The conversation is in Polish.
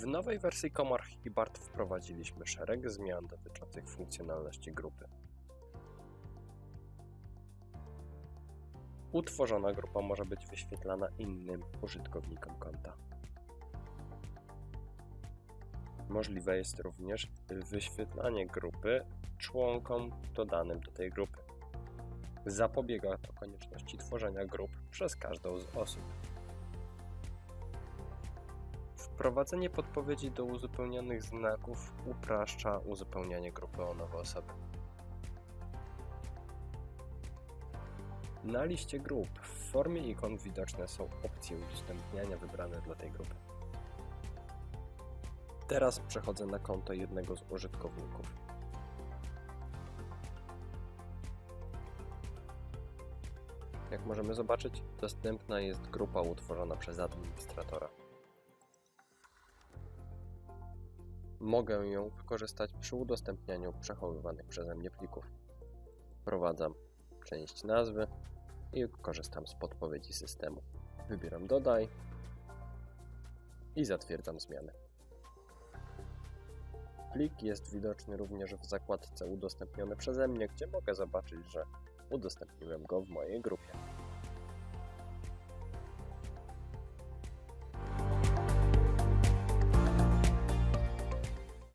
W nowej wersji Komar i BART wprowadziliśmy szereg zmian dotyczących funkcjonalności grupy. Utworzona grupa może być wyświetlana innym użytkownikom konta. Możliwe jest również wyświetlanie grupy członkom dodanym do tej grupy. Zapobiega to konieczności tworzenia grup przez każdą z osób. Wprowadzenie podpowiedzi do uzupełnionych znaków upraszcza uzupełnianie grupy o nowe osoby. Na liście grup w formie ikon widoczne są opcje udostępniania wybrane dla tej grupy. Teraz przechodzę na konto jednego z użytkowników. Jak możemy zobaczyć, dostępna jest grupa utworzona przez administratora. Mogę ją wykorzystać przy udostępnianiu przechowywanych przeze mnie plików. Wprowadzam część nazwy i korzystam z podpowiedzi systemu. Wybieram dodaj i zatwierdzam zmiany. Plik jest widoczny również w zakładce udostępniony przeze mnie, gdzie mogę zobaczyć, że udostępniłem go w mojej grupie.